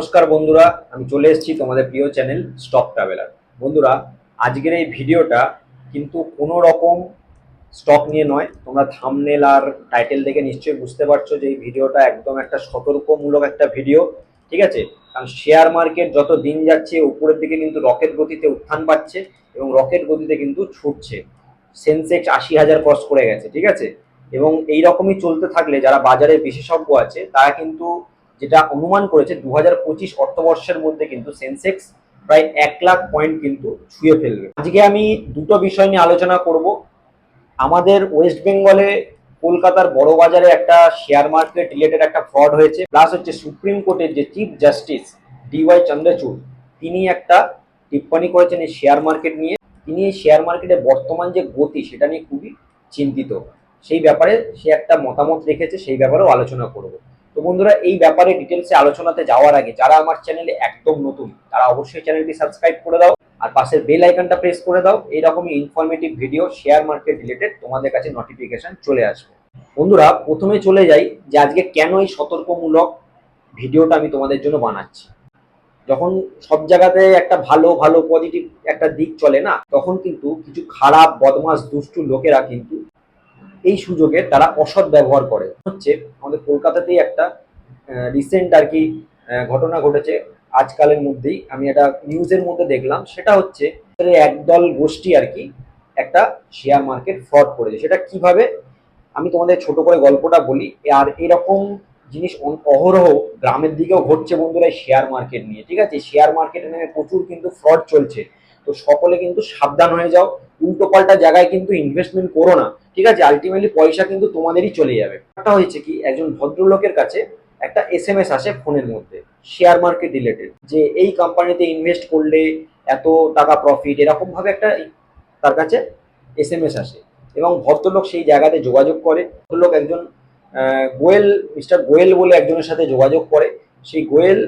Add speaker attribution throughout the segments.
Speaker 1: নমস্কার বন্ধুরা, আমি চলে এসেছি তোমাদের প্রিয় চ্যানেল স্টক ট্রাভেলার। বন্ধুরা, আজকের এই ভিডিওটা কিন্তু কোনো রকম স্টক নিয়ে নয়, তোমরা থামনেল আর টাইটেল দেখে নিশ্চয়ই বুঝতে পারছ যে এই ভিডিওটা একদম একটা সতর্কমূলক একটা ভিডিও, ঠিক আছে? কারণ শেয়ার মার্কেট যত দিন যাচ্ছে, উপরের দিকে কিন্তু রকেট গতিতে উত্থান পাচ্ছে এবং রকেট গতিতে কিন্তু ছুটছে। সেন্সেক্স আশি হাজার ক্রস করে গেছে, ঠিক আছে? এবং এই রকমই চলতে থাকলে যারা বাজারের বিশেষজ্ঞ আছে, তারা কিন্তু যেটা অনুমান করেছে দু হাজার পঁচিশ অর্থবর্ষের মধ্যে কিন্তু সেন্সেক্স প্রায় এক লাখ পয়েন্ট কিন্তু ছুঁয়ে ফেলবে। আজকে আমি দুটো বিষয় নিয়ে আলোচনা করব। আমাদের ওয়েস্ট বেঙ্গলে কলকাতার বড় বাজারে একটা শেয়ার মার্কেট রিলেটেড একটা ফ্রড হয়েছে। প্লাস হচ্ছে সুপ্রিম কোর্টের যে চিফ জাস্টিস ডিওয়াই চন্দ্রচূড়, তিনি একটা টিপ্পণী করেছেন এই শেয়ার মার্কেট নিয়ে। তিনি এই শেয়ার মার্কেটের বর্তমান যে গতি, সেটা নিয়ে খুবই চিন্তিত। সেই ব্যাপারে সে একটা মতামত রেখেছে, সেই ব্যাপারেও আলোচনা করব। তো বন্ধুরা, এই ব্যাপারে ডিটেলসে আলোচনাতে যাওয়ার আগে যারা আমার চ্যানেলে একদম নতুন, তারা অবশ্যই চ্যানেলটি সাবস্ক্রাইব করে দাও আর পাশের বেল আইকনটা প্রেস করে দাও। এইরকমই informative video share market related তোমাদের কাছে নোটিফিকেশন চলে আসবে। বন্ধুরা, প্রথমে চলে যাই যে আজকে কেন এই সতর্কমূলক ভিডিওটা আমি তোমাদের জন্য বানাচ্ছি। যখন সব জায়গাতে একটা ভালো ভালো পজিটিভ একটা দিক চলে না, তখন কিন্তু কিছু খারাপ বদমাস দুষ্টু লোকেরা কিন্তু এই সুযোগে তারা অসৎ ব্যবহার করে। হচ্ছে আমাদের কলকাতাতেই একটা রিসেন্ট আর কি ঘটনা ঘটেছে। আজকালের মধ্যেই আমি একটা নিউজের মধ্যে দেখলাম, সেটা হচ্ছে একদল গোষ্ঠী আর কি একটা শেয়ার মার্কেট ফ্রড করেছে। সেটা কীভাবে? আমি তোমাদের ছোট করে গল্পটা বলি। আর এরকম জিনিস অহরহ গ্রামের দিকেও ঘটছে বন্ধুরা শেয়ার মার্কেট নিয়ে, ঠিক আছে? শেয়ার মার্কেটে নেমে প্রচুর কিন্তু ফ্রড চলছে। তো সকলে কিন্তু সাবধান হয়ে যাও। উল্টো পাল্টা জায়গায় কিন্তু ইনভেস্টমেন্ট করো না। ঠিক আছে? আলটিমেটলি পয়সা কিন্তু তোমাদেরই চলে যাবে। একটা হয়েছে কি, একজন ভদ্রলোকের কাছে একটা এস এম এস আসে ফোনের মধ্যে শেয়ার মার্কেট রিলেটেড যে এই কোম্পানিতে ইনভেস্ট করলে এত টাকা প্রফিট এরকম ভাবে একটা তার কাছে এস এম এস আসে। এবং ভদ্রলোক সেই জায়গাতে যোগাযোগ করে। ভদ্রলোক একজন গোয়েল, মিস্টার গোয়েল বলে একজনের সাথে যোগাযোগ করে। সেই গোয়েল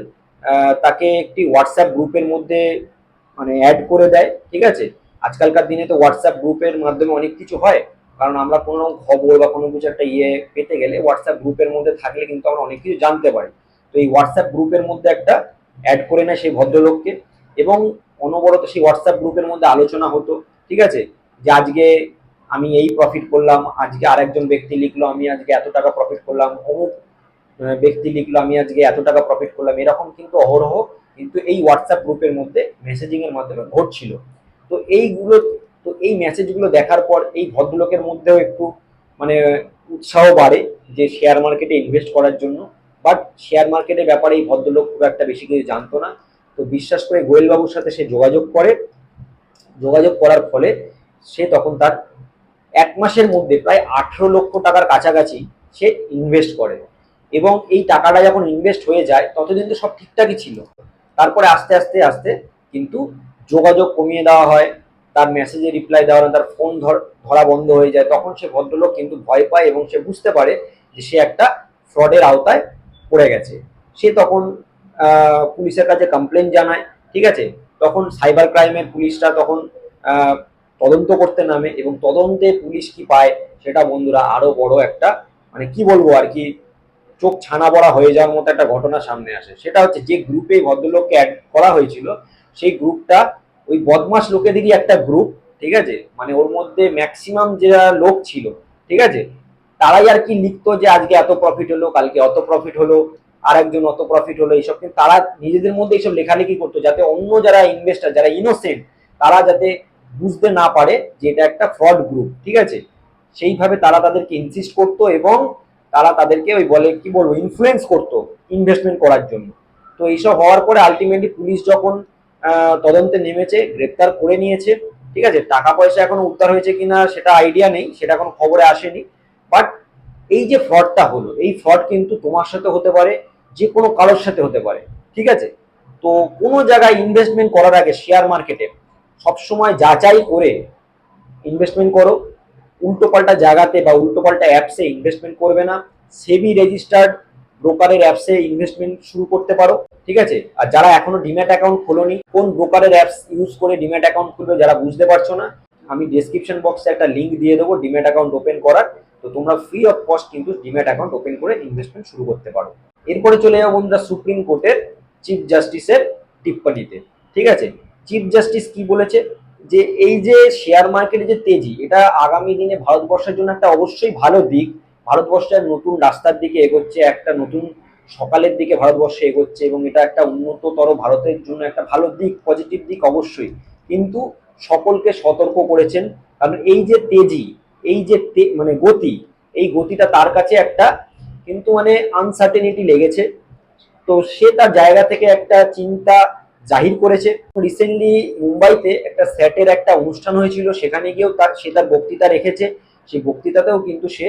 Speaker 1: তাকে একটি হোয়াটসঅ্যাপ গ্রুপের মধ্যে মানে অ্যাড করে দেয়, ঠিক আছে? আজকালকার দিনে তো হোয়াটসঅ্যাপ গ্রুপের মাধ্যমে অনেক কিছু হয়। কারণ আমরা কোনো খবর বা কোনো কিছু একটা ইয়ে পেতে গেলে হোয়াটসঅ্যাপ গ্রুপের মধ্যে থাকলে কিন্তু আমরা অনেক কিছু জানতে পারি। তো এই হোয়াটসঅ্যাপ গ্রুপের মধ্যে একটা অ্যাড করে নেয় সেই ভদ্রলোককে এবং অনবরত সেই হোয়াটসঅ্যাপ গ্রুপের মধ্যে আলোচনা হতো, ঠিক আছে? যে আজকে আমি এই প্রফিট করলাম, আজকে আরেকজন ব্যক্তি লিখলো, আমি আজকে এত টাকা প্রফিট করলাম, অমুক ব্যক্তি লিখলো, আমি আজকে এত টাকা প্রফিট করলাম, এরকম কিন্তু অহরহ কিন্তু এই হোয়াটসঅ্যাপ গ্রুপের মধ্যে মেসেজিংয়ের মাধ্যমে ঘটছিল। তো এইগুলো তো এই মেসেজগুলো দেখার পর এই ভদ্রলোকের মধ্যেও একটু মানে উৎসাহ বাড়ে যে শেয়ার মার্কেটে ইনভেস্ট করার জন্য। বাট শেয়ার মার্কেটের ব্যাপারে এই ভদ্রলোক খুব একটা বেশি কিছু জানতো না। তো বিশ্বাস করে গোয়েলবাবুর সাথে সে যোগাযোগ করে। যোগাযোগ করার ফলে সে তখন তার এক মাসের মধ্যে প্রায় আঠেরো লক্ষ টাকার কাছাকাছি সে ইনভেস্ট করে। এবং এই টাকাটা যখন ইনভেস্ট হয়ে যায়, ততদিন তো সব ঠিকঠাকই ছিল। তারপরে আস্তে আস্তে আস্তে কিন্তু যোগাযোগ কমিয়ে দেওয়া হয়। তার মেসেজে রিপ্লাই দেওয়া হয় না, তার ফোন ধরা বন্ধ হয়ে যায়। তখন সে ভদ্রলোক কিন্তু ভয় পায় এবং সে বুঝতে পারে যে সে একটা ফ্রডের আওতায় পড়ে গেছে। সে তখন পুলিশের কাছে কমপ্লেন জানায় ঠিক আছে? তখন সাইবার ক্রাইমের পুলিশরা তখন তদন্ত করতে নামে এবং তদন্তে পুলিশ কি পায় সেটা বন্ধুরা আরও বড় একটা মানে কি বলব আর কি চোখ ছানা বড়া হয়ে যাওয়ার মতো একটা ঘটনা সামনে আসে। সেটা হচ্ছে যে গ্রুপে ভদ্রলোককে অ্যাড করা হয়েছিল সেই গ্রুপটা ওই বদমাস লোকেদেরই একটা গ্রুপ ঠিক আছে? মানে ওর মধ্যে ম্যাক্সিমাম যারা লোক ছিল, ঠিক আছে? তারাই আর কি লিখতো যে আজকে এত প্রফিট হলো, কালকে অত প্রফিট হলো আর একজন অত প্রফিট হলো, এইসব কিন্তু তারা নিজেদের মধ্যে এইসব লেখালেখি করতো যাতে অন্য যারা ইনভেস্টার যারা ইনোসেন্ট তারা যাতে বুঝতে না পারে যে এটা একটা ফ্রড গ্রুপ ঠিক আছে? সেইভাবে তারা তাদেরকে ইনসিস্ট করতো এবং তারা তাদেরকে ওই বলে, কি বলব ইনফ্লুয়েন্স করতো ইনভেস্টমেন্ট করার জন্য। তো এইসব হওয়ার পরে আলটিমেটলি পুলিশ যখন তদন্তে নেমেছে, গ্রেপ্তার করে নিয়েছে। ঠিক আছে? টাকা পয়সা এখনও উদ্ধার হয়েছে কিনা সেটা আইডিয়া নেই, সেটা কোনো খবরে আসেনি। বাট এই যে ফ্রডটা হলো, এই ফ্রড কিন্তু তোমার সাথে হতে পারে, যে কোনো কারোর সাথে হতে পারে। ঠিক আছে? তো কোনো জায়গায় ইনভেস্টমেন্ট করার আগে শেয়ার মার্কেটে সবসময় যাচাই করে ইনভেস্টমেন্ট করো। উল্টোপাল্টা জায়গাতে বা উল্টোপাল্টা অ্যাপসে ইনভেস্টমেন্ট করবে না। সেবি রেজিস্টার্ড ব্রোকারের অ্যাপসে ইনভেস্টমেন্ট শুরু করতে পারো, ঠিক আছে? আর যারা এখনও ডিম্যাট অ্যাকাউন্ট খোলোনি, কোন ব্রোকারের অ্যাপস ইউজ করে ডিম্যাট অ্যাকাউন্ট খুলবে যারা বুঝতে পারছ না, আমি ডেসক্রিপশন বক্সে একটা লিংক দিয়ে দেবো ডিম্যাট অ্যাকাউন্ট ওপেন করার। তো তোমরা ফ্রি অফ কস্ট কিন্তু ডিম্যাট অ্যাকাউন্ট ওপেন করে ইনভেস্টমেন্ট শুরু করতে পারো। এরপরে চলে যাব বন্ধুরা সুপ্রিম কোর্টের চিফ জাস্টিসের টিপ্পণীতে, ঠিক আছে? চিফ জাস্টিস কি বলেছে? যে এই যে শেয়ার মার্কেটের যে তেজি, এটা আগামী দিনে ভারতবর্ষের জন্য একটা অবশ্যই ভালো দিক। ভারতবর্ষের নতুন রাস্তার দিকে এগোচ্ছে, একটা নতুন সকালের দিকে ভারতবর্ষে এগোচ্ছে এবং এটা একটা উন্নততর ভারতের জন্য একটা ভালো দিক পজিটিভ দিক অবশ্যই। কিন্তু সকলকে সতর্ক করেছেন, কারণ এই যে তেজি, এই যে মানে গতি, এই গতিটা তার কাছে একটা কিন্তু মানে আনসার্টেনিটি লেগেছে। তো সে তার জায়গা থেকে একটা চিন্তা জাহির করেছে। রিসেন্টলি মুম্বাইতে একটা স্যাটের একটা অনুষ্ঠান হয়েছিল, সেখানে গিয়েও তার, সে তার বক্তৃতা রেখেছে। সেই বক্তৃতাতেও কিন্তু সে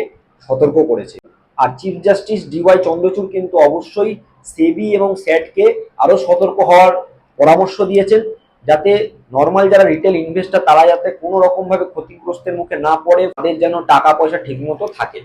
Speaker 1: সতর্ক করেছে। আর চিফ জাস্টিস ডিওয়াই চন্দ্রচূড় কিন্তু অবশ্যই সেবি এবং স্যাটকে আরও সতর্ক হওয়ার পরামর্শ দিয়েছেন, যাতে নর্মাল যারা রিটেল ইনভেস্টার তারা যাতে কোনো রকম ভাবে ক্ষতিগ্রস্তের মুখে না পড়ে, তাদের যেন টাকা পয়সা ঠিকমতো থাকে।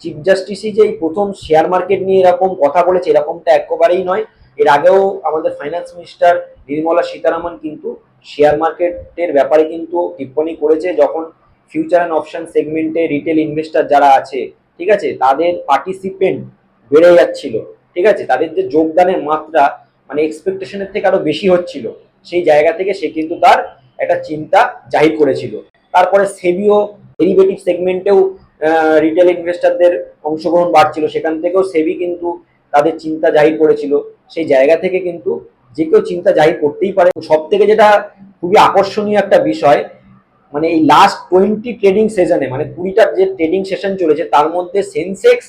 Speaker 1: চিফ জাস্টিসই যে এই প্রথম শেয়ার মার্কেট নিয়ে এরকম কথা বলেছে, এরকমটা একেবারেই নয়। এর আগেও আমাদের ফাইন্যান্স মিনিস্টার নির্মলা সীতারামন কিন্তু শেয়ার মার্কেটের ব্যাপারে কিন্তু টিপ্পণী করেছে, যখন ফিউচার অ্যান্ড অপশন সেগমেন্টে রিটেল ইনভেস্টার যারা আছে, ঠিক আছে? তাদের পার্টিসিপেন্ট বেড়ে যাচ্ছিল, ঠিক আছে? তাদের যে যোগদানের মাত্রা মানে এক্সপেকটেশনের থেকে আরও বেশি হচ্ছিল, সেই জায়গা থেকে সে কিন্তু তার একটা চিন্তা জাহির করেছিল। তারপরে সেবিও ডেরিভেটিভ সেগমেন্টেও রিটেল ইনভেস্টারদের অংশগ্রহণ বাড়ছিল। সেখান থেকেও সেবি কিন্তু তাদের চিন্তা জাহির করেছিল। সেই জায়গা থেকে কিন্তু যে কেউ চিন্তা জাহির করতেই পারে। সব থেকে যেটা খুবই আকর্ষণীয় একটা বিষয় মানে এই লাস্ট টোয়েন্টি ট্রেডিং সেশনে মানে কুড়িটা যে ট্রেডিং সেশন চলেছে, তার মধ্যে সেন্সেক্স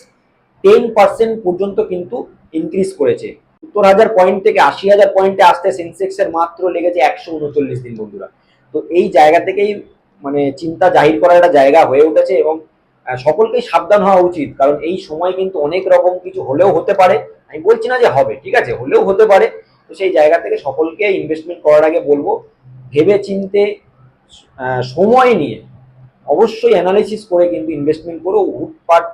Speaker 1: টেন পার্সেন্ট পর্যন্ত কিন্তু ইনক্রিজ করেছে। সত্তর হাজার পয়েন্ট থেকে আশি হাজার পয়েন্টে আসতে সেন্সেক্স এর মাত্র লেগেছে একশো উনচল্লিশ দিন, বন্ধুরা। তো এই জায়গা থেকেই মানে চিন্তা জাহির করার একটা জায়গা হয়ে উঠেছে এবং সকলকেই সাবধান হওয়া উচিত। কারণ এই সময় কিন্তু অনেক রকম কিছু হলেও হতে পারে। আমি বলছি না যে হবে, ঠিক আছে, হলেও হতে পারে। তো সেই জায়গা থেকে সকলকে ইনভেস্টমেন্ট করার আগে বলব, ভেবে চিনতে সময় নিয়ে অবশ্যই অ্যানালাইসিস করে কিন্তু ইনভেস্টমেন্ট করো। হুটপাট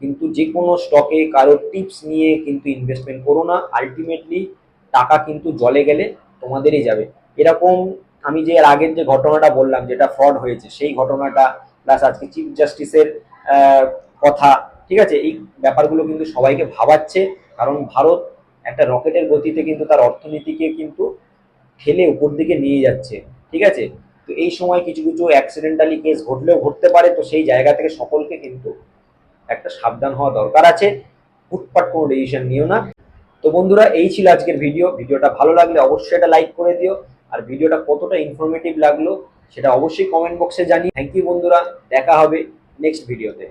Speaker 1: কিন্তু যে কোনো স্টকে কারোর টিপস নিয়ে কিন্তু ইনভেস্টমেন্ট করো না। আলটিমেটলি টাকা কিন্তু জলে গেলে তোমাদেরই যাবে। এরকম আমি যে এর আগের যে ঘটনাটা বললাম যেটা ফ্রড হয়েছে, সেই ঘটনাটা প্লাস আজকে চিফ জাস্টিসের কথা, ঠিক আছে? এই ব্যাপারগুলো কিন্তু সবাইকে ভাবাচ্ছে। কারণ ভারত একটা রকেটের গতিতে কিন্তু তার অর্থনীতিকে কিন্তু ঠেলে উপর দিকে নিয়ে যাচ্ছে, ঠিক আছে? তো এই সময় কিছু কিছু অ্যাক্সিডেন্টালি কেস ঘটলেও ঘটতে পারে, তো সেই জায়গা থেকে সকলকে কিন্তু একটা সাবধান হওয়া দরকার আছে। ফুটপাট কোনো ডিসিশন নিও না। তো বন্ধুরা, এই ছিল আজকের ভিডিও ভিডিওটা ভালো লাগলে অবশ্যই এটা লাইক করে দিও। আর ভিডিওটা কতটা ইনফরমেটিভ লাগল, সেটা অবশ্যই কমেন্ট বক্সে জানি থ্যাংক ইউ বন্ধুরা, দেখা হবে নেক্সট ভিডিওতে